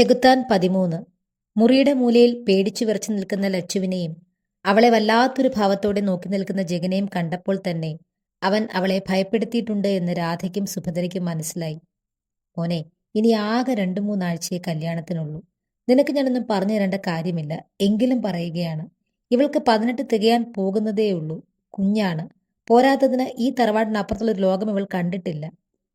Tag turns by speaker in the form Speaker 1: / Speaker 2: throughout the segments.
Speaker 1: ചെകുത്താൻ പതിമൂന്ന്. മുറിയുടെ മൂലയിൽ പേടിച്ചു വിറച്ചു നിൽക്കുന്ന ലച്ചുവിനെയും അവളെ വല്ലാത്തൊരു ഭാവത്തോടെ നോക്കി നിൽക്കുന്ന ജഗനെയും കണ്ടപ്പോൾ തന്നെ അവൻ അവളെ ഭയപ്പെടുത്തിയിട്ടുണ്ട് എന്ന് രാധയ്ക്കും സുഭദ്രയ്ക്കും മനസ്സിലായി. മോനെ ഇനി ആകെ രണ്ടു മൂന്നാഴ്ചയെ കല്യാണത്തിനുള്ളൂ. നിനക്ക് ഞാനൊന്നും പറഞ്ഞു തരേണ്ട കാര്യമില്ല. എങ്കിലും പറയുകയാണ്. ഇവൾക്ക് പതിനെട്ട് തികയാൻ പോകുന്നതേയുള്ളൂ കുഞ്ഞാണ്. പോരാത്തതിന് ഈ തറവാടിനപ്പുറത്തുള്ള ഒരു ലോകം ഇവൾ കണ്ടിട്ടില്ല.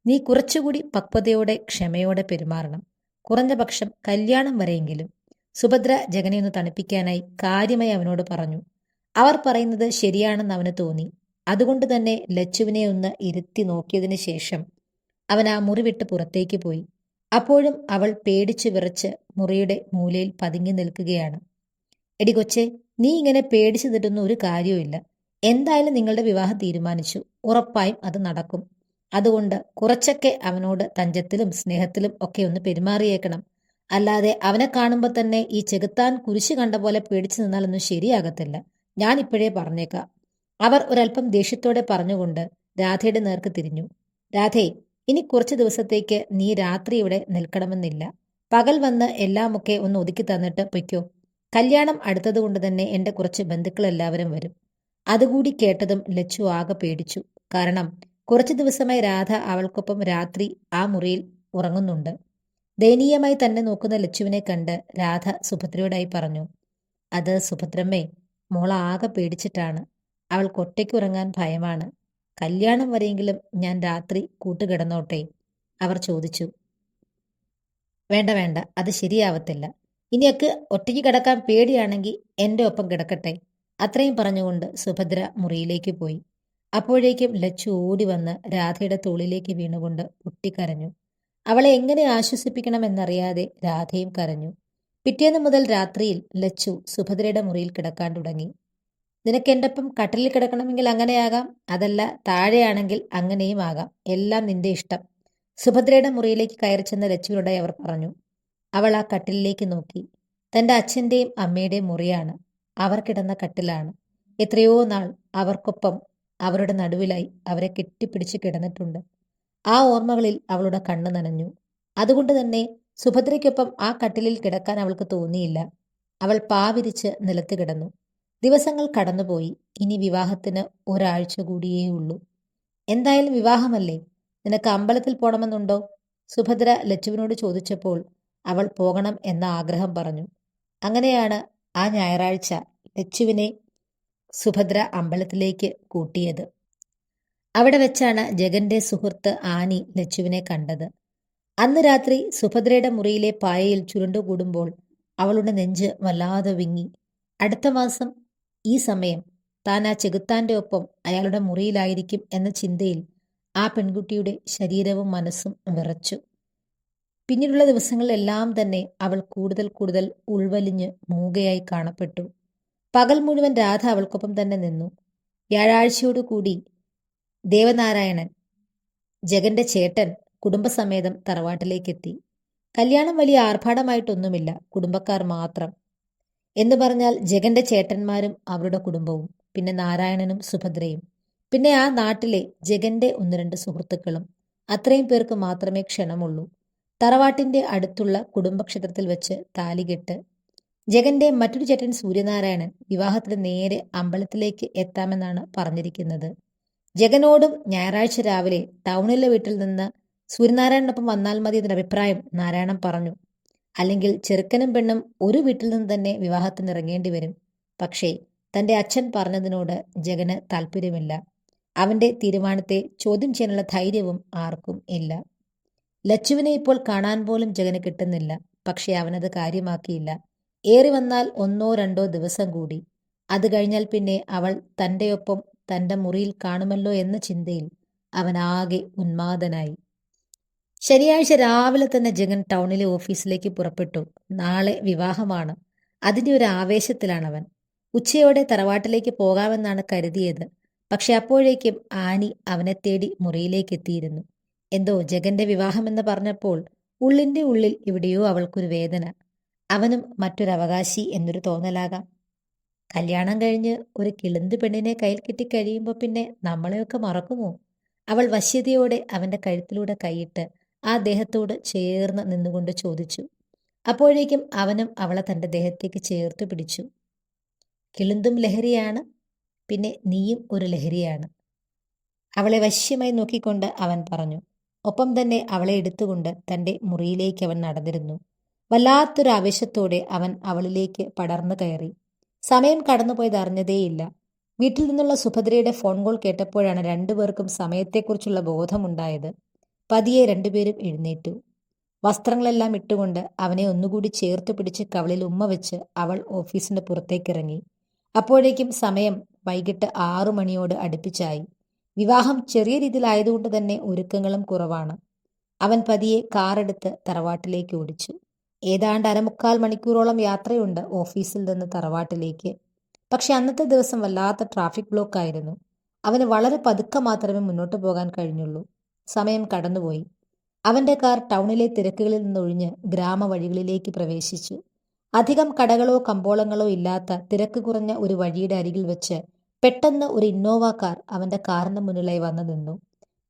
Speaker 1: നീ കുറച്ചുകൂടി പക്വതയോടെ ക്ഷമയോടെ പെരുമാറണം. കുറഞ്ഞ പക്ഷം കല്യാണം വരെയെങ്കിലും സുഭദ്ര ജഗനെ ഒന്ന് തണുപ്പിക്കാനായി കാര്യമായി അവനോട് പറഞ്ഞു. അവർ പറയുന്നത് ശരിയാണെന്ന് അവന് തോന്നി. അതുകൊണ്ട് തന്നെ ലച്ചുവിനെ ഒന്ന് ഇരുത്തി നോക്കിയതിന് ശേഷം അവൻ ആ മുറിവിട്ട് പുറത്തേക്ക് പോയി. അപ്പോഴും അവൾ പേടിച്ചു വിറച്ച് മുറിയുടെ മൂലയിൽ പതുങ്ങി നിൽക്കുകയാണ്. എടി കൊച്ചെ നീ ഇങ്ങനെ പേടിച്ചു തിട്ടുന്ന ഒരു കാര്യവുമില്ല. എന്തായാലും നിങ്ങളുടെ വിവാഹം തീരുമാനിച്ചു. ഉറപ്പായും അത് നടക്കും. അതുകൊണ്ട് കുറച്ചൊക്കെ അവനോട് തഞ്ചത്തിലും സ്നേഹത്തിലും ഒക്കെ ഒന്ന് പെരുമാറിയേക്കണം. അല്ലാതെ അവനെ കാണുമ്പോൾ തന്നെ ഈ ചെകുത്താൻ കുരിശ് കണ്ട പോലെ പേടിച്ചു നിന്നാലൊന്നും ശരിയാകത്തില്ല. ഞാൻ ഇപ്പോഴേ പറഞ്ഞേക്കാം. അവർ ഒരല്പം ദേഷ്യത്തോടെ പറഞ്ഞുകൊണ്ട് രാധയുടെ നേർക്ക് തിരിഞ്ഞു. രാധേ ഇനി കുറച്ച് ദിവസത്തേക്ക് നീ രാത്രി ഇവിടെ നിൽക്കണമെന്നില്ല. പകൽ വന്ന് എല്ലാമൊക്കെ ഒന്ന് ഒതുക്കി തന്നിട്ട് പൊയ്ക്കോ. കല്യാണം അടുത്തതുകൊണ്ട് തന്നെ എന്റെ കുറച്ച് ബന്ധുക്കൾ എല്ലാവരും വരും. അതുകൂടി കേട്ടതും ലച്ചു ആകെ പേടിച്ചു. കാരണം കുറച്ചു ദിവസമായി രാധ അവൾക്കൊപ്പം രാത്രി ആ മുറിയിൽ ഉറങ്ങുന്നുണ്ട്. ദയനീയമായി തന്നെ നോക്കുന്ന ലച്ചുവിനെ കണ്ട് രാധ സുഭദ്രയോടായി പറഞ്ഞു അത് സുഭദ്രമ്മേ മോൾ ആകെ പേടിച്ചിട്ടാണ്. അവൾക്ക് ഒറ്റയ്ക്ക് ഉറങ്ങാൻ ഭയമാണ്. കല്യാണം വരെയെങ്കിലും ഞാൻ രാത്രി കൂട്ടുകിടന്നോട്ടെ അവർ ചോദിച്ചു. വേണ്ട വേണ്ട അത് ശരിയാവത്തില്ല. ഇനിയൊക്കെ ഒറ്റയ്ക്ക് കിടക്കാൻ പേടിയാണെങ്കിൽ എന്റെ ഒപ്പം കിടക്കട്ടെ അത്രയും പറഞ്ഞുകൊണ്ട് സുഭദ്ര മുറിയിലേക്ക് പോയി. അപ്പോഴേക്കും ലച്ചു ഓടി വന്ന് രാധയുടെ തോളിലേക്ക് വീണുകൊണ്ട് പൊട്ടിക്കരഞ്ഞു. അവളെ എങ്ങനെ ആശ്വസിപ്പിക്കണമെന്നറിയാതെ രാധയും കരഞ്ഞു. പിറ്റേന്ന് മുതൽ രാത്രിയിൽ ലച്ചു സുഭദ്രയുടെ മുറിയിൽ കിടക്കാൻ തുടങ്ങി. നിനക്ക് എന്റെ ഒപ്പം കട്ടിലിൽ കിടക്കണമെങ്കിൽ അങ്ങനെയാകാം അതല്ല താഴെയാണെങ്കിൽ അങ്ങനെയും ആകാം. എല്ലാം നിന്റെ ഇഷ്ടം. സുഭദ്രയുടെ മുറിയിലേക്ക് കയറി ചെന്ന ലച്ചുവിനോടെ അവർ പറഞ്ഞു. അവൾ ആ കട്ടിലിലേക്ക് നോക്കി. തന്റെ അച്ഛന്റെയും അമ്മയുടെയും മുറിയാണ്. അവർ കിടന്ന കട്ടിലാണ്. എത്രയോ നാൾ അവർക്കൊപ്പം അവരുടെ നടുവിലായി അവരെ കെട്ടിപ്പിടിച്ച് കിടന്നിട്ടുണ്ട്. ആ ഓർമ്മകളിൽ അവളുടെ കണ്ണ് നനഞ്ഞു. അതുകൊണ്ട് തന്നെ സുഭദ്രയ്ക്കൊപ്പം ആ കട്ടിലിൽ കിടക്കാൻ അവൾക്ക് തോന്നിയില്ല. അവൾ പാവിരിച്ച് നിലത്ത് കിടന്നു. ദിവസങ്ങൾ കടന്നുപോയി. ഇനി വിവാഹത്തിന് ഒരാഴ്ച കൂടിയേ ഉള്ളൂ. എന്തായാലും വിവാഹമല്ലേ? നിനക്ക് അമ്പലത്തിൽ പോകണമെന്നുണ്ടോ സുഭദ്ര ലച്ചുവിനോട് ചോദിച്ചപ്പോൾ അവൾ പോകണം എന്ന ആഗ്രഹം പറഞ്ഞു. അങ്ങനെയാണ് ആ ഞായറാഴ്ച ലച്ചുവിനെ സുഭദ്ര അമ്പലത്തിലേക്ക് കൂട്ടിയത്. അവിടെ വെച്ചാണ് ജഗന്റെ സുഹൃത്ത് ആനി ലച്ചുവിനെ കണ്ടത്. അന്ന് രാത്രി സുഭദ്രയുടെ മുറിയിലെ പായയിൽ ചുരുണ്ടുകൂടുമ്പോൾ അവളുടെ നെഞ്ച് വല്ലാതെ വിങ്ങി. അടുത്ത മാസം ഈ സമയം താൻ ആ ചെകുത്താന്റെ ഒപ്പം അയാളുടെ മുറിയിലായിരിക്കും എന്ന ചിന്തയിൽ ആ പെൺകുട്ടിയുടെ ശരീരവും മനസ്സും വിറച്ചു. പിന്നീടുള്ള ദിവസങ്ങളിലെല്ലാം തന്നെ അവൾ കൂടുതൽ കൂടുതൽ ഉൾവലിഞ്ഞ് മൂകയായി കാണപ്പെട്ടു. പകൽ മുഴുവൻ രാധ അവൾക്കൊപ്പം തന്നെ നിന്നു. വ്യാഴാഴ്ചയോടുകൂടി ദേവനാരായണൻ ജഗന്റെ ചേട്ടൻ കുടുംബസമേതം തറവാട്ടിലേക്കെത്തി. കല്യാണം വലിയ ആർഭാടമായിട്ടൊന്നുമില്ല കുടുംബക്കാർ മാത്രം. എന്ന് പറഞ്ഞാൽ ജഗന്റെ ചേട്ടന്മാരും അവരുടെ കുടുംബവും പിന്നെ നാരായണനും സുഭദ്രയും. പിന്നെ ആ നാട്ടിലെ ജഗന്റെ ഒന്ന് രണ്ട് സുഹൃത്തുക്കളും അത്രയും പേർക്ക് മാത്രമേ ക്ഷണമുള്ളൂ. തറവാട്ടിന്റെ അടുത്തുള്ള കുടുംബക്ഷേത്രത്തിൽ വെച്ച് താലികെട്ട് ജഗന്റെ മറ്റൊരു ചേട്ടൻ സൂര്യനാരായണൻ വിവാഹത്തിന് നേരെ അമ്പലത്തിലേക്ക് എത്താമെന്നാണ് പറഞ്ഞിരിക്കുന്നത്. ജഗനോടും ഞായറാഴ്ച രാവിലെ ടൗണിലെ വീട്ടിൽ നിന്ന് സൂര്യനാരായണനൊപ്പം വന്നാൽ മതി എന്നൊരു അഭിപ്രായം നാരായണൻ പറഞ്ഞു. അല്ലെങ്കിൽ ചെറുക്കനും പെണ്ണും ഒരു വീട്ടിൽ നിന്ന് തന്നെ വിവാഹത്തിന് ഇറങ്ങേണ്ടി വരും. പക്ഷേ തന്റെ അച്ഛൻ പറഞ്ഞതിനോട് ജഗന് താല്പര്യമില്ല. അവന്റെ തീരുമാനത്തെ ചോദ്യം ചെയ്യാനുള്ള ധൈര്യവും ആർക്കും ഇല്ല. ലച്ചുവിനെ ഇപ്പോൾ കാണാൻ പോലും ജഗന് കിട്ടുന്നില്ല. പക്ഷെ അവനത് കാര്യമാക്കിയില്ല. ഏറി വന്നാൽ ഒന്നോ രണ്ടോ ദിവസം കൂടി. അത് കഴിഞ്ഞാൽ പിന്നെ അവൾ തന്റെയൊപ്പം തന്റെ മുറിയിൽ കാണുമല്ലോ എന്ന ചിന്തയിൽ അവനാകെ ഉന്മാദനായി. ശനിയാഴ്ച രാവിലെ തന്നെ ജഗൻ ടൗണിലെ ഓഫീസിലേക്ക് പുറപ്പെട്ടു. നാളെ വിവാഹമാണ്. അതിന്റെ ഒരു ആവേശത്തിലാണ് അവൻ ഉച്ചയോടെ തറവാട്ടിലേക്ക് പോകാമെന്നാണ് കരുതിയത്. പക്ഷെ അപ്പോഴേക്കും ആനി അവനെ തേടി മുറിയിലേക്ക് എത്തിയിരുന്നു. എന്തോ ജഗന്റെ വിവാഹമെന്ന് പറഞ്ഞപ്പോൾ ഉള്ളിന്റെ ഉള്ളിൽ എവിടെയോ അവൾക്കൊരു വേദന. അവനും മറ്റൊരവകാശി എന്നൊരു തോന്നലാകാം. കല്യാണം കഴിഞ്ഞ് ഒരു കിളുന്ത് പെണ്ണിനെ കയ്യിൽ കിട്ടി കഴിയുമ്പോൾ പിന്നെ നമ്മളെയൊക്കെ മറക്കുമോ? അവൾ വശ്യതയോടെ അവന്റെ കഴുത്തിലൂടെ കൈയിട്ട് ആ ദേഹത്തോട് ചേർന്ന് നിന്നുകൊണ്ട് ചോദിച്ചു. അപ്പോഴേക്കും അവനും അവളെ തന്റെ ദേഹത്തേക്ക് ചേർത്തു പിടിച്ചു. കിളുന്തും ലഹരിയാണ് പിന്നെ നീയും ഒരു ലഹരിയാണ്. അവളെ വശ്യമായി നോക്കിക്കൊണ്ട് അവൻ പറഞ്ഞു. ഒപ്പം തന്നെ അവളെ എടുത്തുകൊണ്ട് തന്റെ മുറിയിലേക്ക് അവൻ നടന്നിരുന്നു. വല്ലാത്തൊരു ആവേശത്തോടെ അവൻ അവളിലേക്ക് പടർന്നു കയറി. സമയം കടന്നുപോയത് അറിഞ്ഞതേയില്ല. വീട്ടിൽ നിന്നുള്ള സുഭദ്രയുടെ ഫോൺ കോൾ കേട്ടപ്പോഴാണ് രണ്ടുപേർക്കും സമയത്തെക്കുറിച്ചുള്ള ബോധമുണ്ടായത്. പതിയെ രണ്ടുപേരും എഴുന്നേറ്റു. വസ്ത്രങ്ങളെല്ലാം ഇട്ടുകൊണ്ട് അവനെ ഒന്നുകൂടി ചേർത്ത് പിടിച്ച് കവളിൽ ഉമ്മ വെച്ച് അവൾ ഓഫീസിന്റെ പുറത്തേക്കിറങ്ങി. അപ്പോഴേക്കും സമയം വൈകിട്ട് ആറു മണിയോട് അടുപ്പിച്ചായി. വിവാഹം ചെറിയ രീതിയിലായതുകൊണ്ട് തന്നെ ഒരുക്കങ്ങളും കുറവാണ്. അവൻ പതിയെ കാറെടുത്ത് തറവാട്ടിലേക്ക് ഓടിച്ചു. ഏതാണ്ട് അരമുക്കാൽ മണിക്കൂറോളം യാത്രയുണ്ട് ഓഫീസിൽ നിന്ന് തറവാട്ടിലേക്ക്. പക്ഷെ അന്നത്തെ ദിവസം വല്ലാത്ത ട്രാഫിക് ബ്ലോക്ക് ആയിരുന്നു അവന് വളരെ പതുക്കെ മാത്രമേ മുന്നോട്ട് പോകാൻ കഴിഞ്ഞുള്ളൂ. സമയം കടന്നുപോയി. അവന്റെ കാർ ടൗണിലെ തിരക്കുകളിൽ നിന്നൊഴിഞ്ഞ് ഗ്രാമവഴികളിലേക്ക് പ്രവേശിച്ചു. അധികം കടകളോ കമ്പോളങ്ങളോ ഇല്ലാത്ത തിരക്ക് കുറഞ്ഞ ഒരു വഴിയുടെ അരികിൽ വെച്ച് പെട്ടെന്ന് ഒരു ഇന്നോവ കാർ അവന്റെ കാറിന് മുന്നിലായി വന്നു നിന്നു.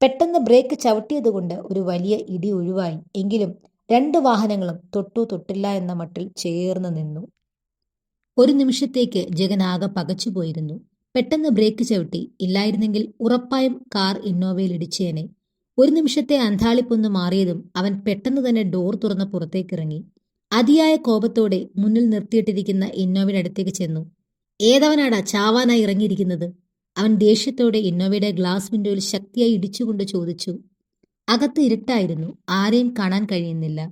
Speaker 1: പെട്ടെന്ന് ബ്രേക്ക് ചവിട്ടിയതുകൊണ്ട് ഒരു വലിയ ഇടി ഒഴിവായി. എങ്കിലും രണ്ട് വാഹനങ്ങളും തൊട്ടു തൊട്ടില്ല എന്ന മട്ടിൽ ചേർന്ന് നിന്നു. ഒരു നിമിഷത്തേക്ക് ജഗൻ ആകെ പകച്ചുപോയിരുന്നു പെട്ടെന്ന് ബ്രേക്ക് ചവിട്ടി. ഇല്ലായിരുന്നെങ്കിൽ ഉറപ്പായും കാർ ഇന്നോവയിൽ ഇടിച്ചേനെ. ഒരു നിമിഷത്തെ അന്താളിപ്പൊന്ന് മാറിയതും അവൻ പെട്ടെന്ന് തന്നെ ഡോർ തുറന്ന് പുറത്തേക്കിറങ്ങി. അതിയായ കോപത്തോടെ മുന്നിൽ നിർത്തിയിട്ടിരിക്കുന്ന ഇന്നോവയുടെ ചെന്നു. ഏതവനാടാ ചാവാനായി ഇറങ്ങിയിരിക്കുന്നത്? അവൻ ദേഷ്യത്തോടെ ഇന്നോവയുടെ ഗ്ലാസ് വിൻഡോയിൽ ശക്തിയായി ഇടിച്ചുകൊണ്ട് ചോദിച്ചു. അകത്ത് ഇരുട്ടായിരുന്നു. ആരെയും കാണാൻ കഴിയുന്നില്ല.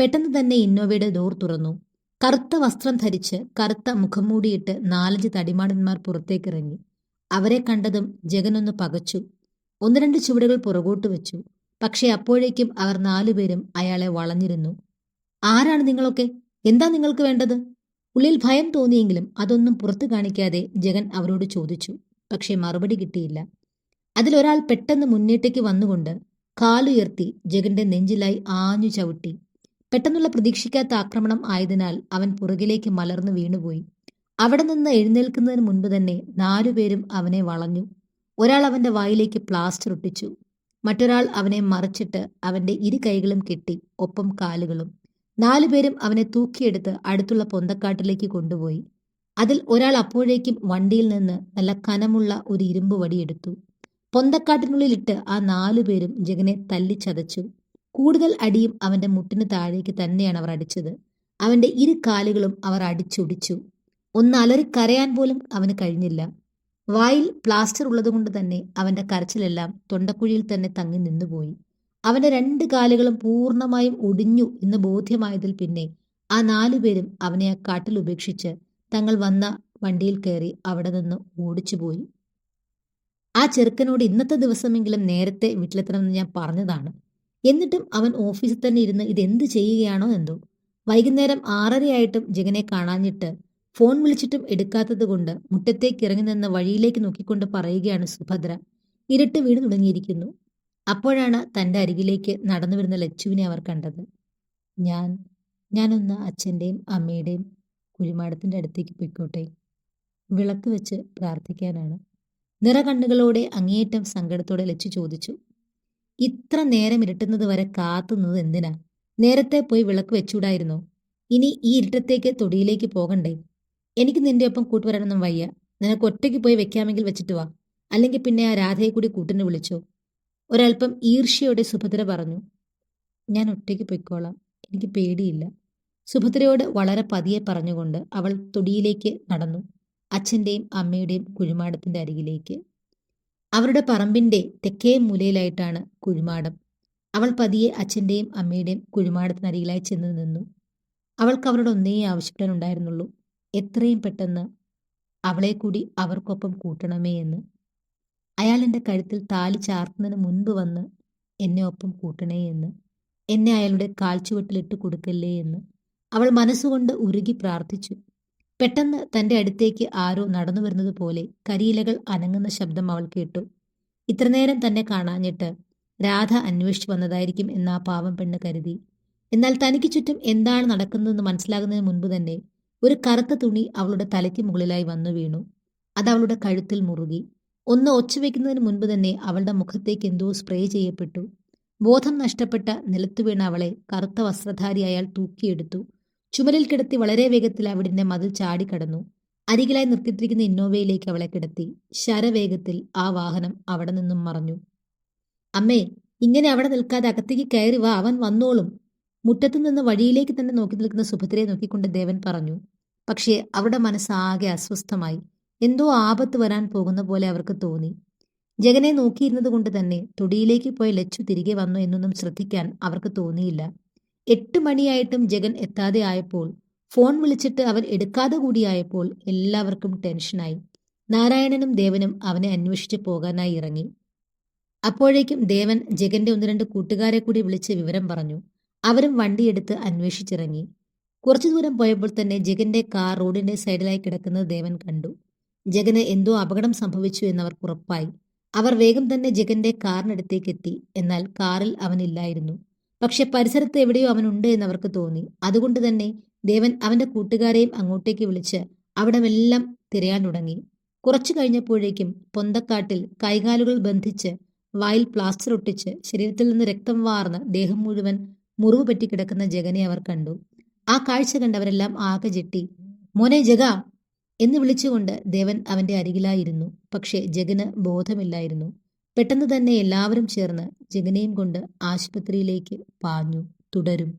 Speaker 1: പെട്ടെന്ന് തന്നെ ഇന്നോവയുടെ ഡോർ തുറന്നു. കറുത്ത വസ്ത്രം ധരിച്ച് കറുത്ത മുഖം മൂടിയിട്ട് നാലഞ്ച് തടിമാടന്മാർ പുറത്തേക്കിറങ്ങി. അവരെ കണ്ടതും ജഗനൊന്ന് പകച്ചു. ഒന്ന് രണ്ട് ചുവടുകൾ പുറകോട്ട് വെച്ചു. പക്ഷേ അപ്പോഴേക്കും അവർ നാലുപേരും അയാളെ വളഞ്ഞിരുന്നു. ആരാണ് നിങ്ങളൊക്കെ? എന്താ നിങ്ങൾക്ക് വേണ്ടത്? ഉള്ളിൽ ഭയം തോന്നിയെങ്കിലും അതൊന്നും പുറത്തു കാണിക്കാതെ ജഗൻ അവരോട് ചോദിച്ചു. പക്ഷേ മറുപടി കിട്ടിയില്ല. അതിലൊരാൾ പെട്ടെന്ന് മുന്നേട്ടേക്ക് വന്നുകൊണ്ട് കാലുയർത്തി ജഗന്റെ നെഞ്ചിലായി ആഞ്ഞു ചവിട്ടി. പെട്ടെന്നുള്ള പ്രതീക്ഷിക്കാത്ത ആക്രമണം ആയതിനാൽ അവൻ പുറകിലേക്ക് മലർന്നു വീണുപോയി. അവിടെ നിന്ന് എഴുന്നേൽക്കുന്നതിന് മുൻപ് തന്നെ നാലുപേരും അവനെ വളഞ്ഞു. ഒരാൾ അവന്റെ വായിലേക്ക് പ്ലാസ്റ്റർ ഒട്ടിച്ചു. മറ്റൊരാൾ അവനെ മറിച്ചിട്ട് അവന്റെ ഇരു കൈകളും കെട്ടി ഒപ്പം കാലുകളും. നാലുപേരും അവനെ തൂക്കിയെടുത്ത് അടുത്തുള്ള പൊന്തക്കാട്ടിലേക്ക് കൊണ്ടുപോയി. അതിൽ ഒരാൾ അപ്പോഴേക്കും വണ്ടിയിൽ നിന്ന് നല്ല കനമുള്ള ഒരു ഇരുമ്പ് വടിയെടുത്തു. പൊന്തക്കാട്ടിനുള്ളിലിട്ട് ആ നാലു പേരും ജഗനെ തല്ലിച്ചതച്ചു. കൂടുതൽ അടിയും അവന്റെ മുട്ടിന് താഴേക്ക് തന്നെയാണ് അവർ അടിച്ചത്. അവന്റെ ഇരു കാലുകളും അവർ അടിച്ചൊടിച്ചു. ഒന്ന് അലറി കരയാൻ പോലും അവന് കഴിഞ്ഞില്ല. വായിൽ പ്ലാസ്റ്റർ ഉള്ളതുകൊണ്ട് തന്നെ അവന്റെ കരച്ചിലെല്ലാം തൊണ്ടക്കുഴിയിൽ തന്നെ തങ്ങി നിന്നുപോയി. അവന്റെ രണ്ട് കാലുകളും പൂർണമായും ഒടിഞ്ഞു എന്ന് ബോധ്യമായതിൽ പിന്നെ ആ നാലുപേരും അവനെ ആ കാട്ടിൽ ഉപേക്ഷിച്ച് തങ്ങൾ വന്ന വണ്ടിയിൽ കയറി അവിടെ നിന്ന് ഓടിച്ചുപോയി. ആ ചെറുക്കനോട് ഇന്നത്തെ ദിവസമെങ്കിലും നേരത്തെ വീട്ടിലെത്തണമെന്ന് ഞാൻ പറഞ്ഞതാണ്. എന്നിട്ടും അവൻ ഓഫീസിൽ തന്നെ ഇരുന്ന് ഇതെന്ത് ചെയ്യുകയാണോ എന്തോ. വൈകുന്നേരം ആറരയായിട്ടും ജഗനെ കാണാഞ്ഞിട്ട് ഫോൺ വിളിച്ചിട്ടും എടുക്കാത്തത് കൊണ്ട് മുറ്റത്തേക്ക് ഇറങ്ങി നിന്ന് വഴിയിലേക്ക് നോക്കിക്കൊണ്ട് പറയുകയാണ് സുഭദ്ര. ഇരട്ട് വീട് തുടങ്ങിയിരിക്കുന്നു. അപ്പോഴാണ് തന്റെ അരികിലേക്ക് നടന്നു വരുന്ന ലച്ചുവിനെ അവർ കണ്ടത്. ഞാൻ ഞാനൊന്ന് അച്ഛന്റെയും അമ്മയുടെയും കുഴിമാടത്തിന്റെ അടുത്തേക്ക് പൊയ്ക്കോട്ടെ. വിളക്ക് വെച്ച് പ്രാർത്ഥിക്കാനാണ്. നിറകണ്ണുകളോടെ അങ്ങേയറ്റം സങ്കടത്തോടെ ലച്ചു ചോദിച്ചു ഇത്ര നേരം ഇരുട്ടുന്നത് വരെ കാത്തുന്നത് എന്തിനാ? നേരത്തെ പോയി വിളക്ക് വെച്ചൂടായിരുന്നോ ഇനി ഈ ഇരുട്ടത്തേക്ക് തൊടിയിലേക്ക് പോകണ്ടേ? എനിക്ക് നിന്റെ ഒപ്പം കൂട്ടുവരണമെന്നും വയ്യ. നിനക്ക് ഒറ്റയ്ക്ക് പോയി വെക്കാമെങ്കിൽ വെച്ചിട്ട് വാ. അല്ലെങ്കിൽ പിന്നെ ആ രാധയെ കൂടി കൂട്ടിന് വിളിച്ചോ. ഒരൽപ്പം ഈർഷ്യയോടെ സുഭദ്ര പറഞ്ഞു ഞാൻ ഒറ്റയ്ക്ക് പൊയ്ക്കോളാം. എനിക്ക് പേടിയില്ല. സുഭദ്രയോട് വളരെ പതിയെ പറഞ്ഞുകൊണ്ട് അവൾ തൊടിയിലേക്ക് നടന്നു. അച്ഛന്റെയും അമ്മയുടെയും കുഴിമാടത്തിന്റെ അരികിലേക്ക്. അവരുടെ പറമ്പിന്റെ തെക്കേ മൂലയിലായിട്ടാണ് കുഴിമാടം. അവൾ പതിയെ അച്ഛന്റെയും അമ്മയുടെയും കുഴിമാടത്തിനരികിലായി ചെന്ന് നിന്നു. അവൾക്ക് അവരുടെ ഒന്നേ ആവശ്യപ്പെടാനുണ്ടായിരുന്നുള്ളൂ എത്രയും പെട്ടെന്ന് അവളെ കൂടി അവർക്കൊപ്പം കൂട്ടണമേ എന്ന്. അയാൾ എന്റെ കഴുത്തിൽ താലി ചാർത്തുന്നതിന് മുൻപ് വന്ന് എന്നെ ഒപ്പം കൂട്ടണേ എന്ന്. എന്നെ അയാളുടെ കാൽച്ചുവട്ടിലിട്ട് കൊടുക്കല്ലേ എന്ന്. അവൾ മനസ്സുകൊണ്ട് ഉരുകി പ്രാർത്ഥിച്ചു. പെട്ടെന്ന് തന്റെ അടുത്തേക്ക് ആരോ നടന്നു വരുന്നത് പോലെ കരിയിലകൾ അനങ്ങുന്ന ശബ്ദം അവൾ കേട്ടു. ഇത്രനേരം തന്നെ കാണാഞ്ഞിട്ട് രാധ അന്വേഷിച്ചു വന്നതായിരിക്കും എന്ന് ആ പാവം പെണ്ണ് കരുതി. എന്നാൽ തനിക്ക് ചുറ്റും എന്താണ് നടക്കുന്നതെന്ന് മനസ്സിലാകുന്നതിന് മുൻപ് തന്നെ ഒരു കറുത്ത തുണി അവളുടെ തലയ്ക്ക് മുകളിലായി വന്നു വീണു. അത് അവളുടെ കഴുത്തിൽ മുറുകി. ഒന്ന് ഒച്ചവെക്കുന്നതിന് മുൻപ് തന്നെ അവളുടെ മുഖത്തേക്ക് എന്തോ സ്പ്രേ ചെയ്യപ്പെട്ടു. ബോധം നഷ്ടപ്പെട്ട നിലത്തു വീണ അവളെ കറുത്ത വസ്ത്രധാരി അയാൾ തൂക്കിയെടുത്തു. ചുമലിൽ കിടത്തി വളരെ വേഗത്തിൽ അവിടിന്റെ മതിൽ ചാടി കടന്നു. അരികിലായി നിർത്തിയിട്ടിരിക്കുന്ന ഇന്നോവയിലേക്ക് അവളെ കിടത്തി. ശരവേഗത്തിൽ ആ വാഹനം അവിടെ നിന്നും മറഞ്ഞു. അമ്മേ ഇങ്ങനെ അവിടെ നിൽക്കാതെ അകത്തേക്ക് കയറി വാ അവൻ വന്നോളും. മുറ്റത്തു നിന്ന് വഴിയിലേക്ക് തന്നെ നോക്കി നിൽക്കുന്ന സുഭദ്രയെ നോക്കിക്കൊണ്ട് ദേവൻ പറഞ്ഞു. പക്ഷേ അവരുടെ മനസ്സാകെ അസ്വസ്ഥമായി. എന്തോ ആപത്ത് വരാൻ പോകുന്ന പോലെ അവർക്ക് തോന്നി. ജഗനെ നോക്കിയിരുന്നത് കൊണ്ട് തന്നെ തൊടിയിലേക്ക് പോയ ലച്ചു തിരികെ വന്നു എന്നൊന്നും ശ്രദ്ധിക്കാൻ അവർക്ക് തോന്നിയില്ല. എട്ട് മണിയായിട്ടും ജഗൻ എത്താതെ ആയപ്പോൾ ഫോൺ വിളിച്ചിട്ട് അവൻ എടുക്കാതെ കൂടിയായപ്പോൾ എല്ലാവർക്കും ടെൻഷനായി. നാരായണനും ദേവനും അവനെ അന്വേഷിച്ച് പോകാനായി ഇറങ്ങി. അപ്പോഴേക്കും ദേവൻ ജഗന്റെ ഒന്ന് രണ്ട് കൂട്ടുകാരെ കൂടി വിളിച്ച് വിവരം പറഞ്ഞു. അവരും വണ്ടിയെടുത്ത് അന്വേഷിച്ചിറങ്ങി. കുറച്ചു ദൂരം പോയപ്പോൾ തന്നെ ജഗന്റെ കാർ റോഡിന്റെ സൈഡിലായി കിടക്കുന്നത് ദേവൻ കണ്ടു. ജഗന് എന്തോ അപകടം സംഭവിച്ചു എന്നവർക്ക് ഉറപ്പായി. അവർ വേഗം തന്നെ ജഗന്റെ കാറിനടുത്തേക്ക് എത്തി. എന്നാൽ കാറിൽ അവനില്ലായിരുന്നു പക്ഷെ പരിസരത്ത് എവിടെയോ അവൻ അവനുണ്ട് എന്നവർക്ക് തോന്നി. അതുകൊണ്ട് തന്നെ ദേവൻ അവന്റെ കൂട്ടുകാരെയും അങ്ങോട്ടേക്ക് വിളിച്ച് അവിടമെല്ലാം തിരയാൻ തുടങ്ങി. കുറച്ചു കഴിഞ്ഞപ്പോഴേക്കും പൊന്തക്കാട്ടിൽ കൈകാലുകൾ ബന്ധിച്ച് വായിൽ പ്ലാസ്റ്റർ ഒട്ടിച്ച് ശരീരത്തിൽ നിന്ന് രക്തം വാർന്ന് ദേഹം മുഴുവൻ മുറിവ് പറ്റി കിടക്കുന്ന ജഗനെ അവർ കണ്ടു. ആ കാഴ്ച കണ്ടവരെല്ലാം ആകെ ജെട്ടി മോനെ ജഗ എന്ന് വിളിച്ചുകൊണ്ട് ദേവൻ അവന്റെ അരികിലായിരുന്നു. പക്ഷേ ജഗന് ബോധമില്ലായിരുന്നു. പെട്ടെന്ന് തന്നെ എല്ലാവരും ചേർന്ന് ജഗനെയും കൊണ്ട് ആശുപത്രിയിലേക്ക് പാഞ്ഞു തുടരും.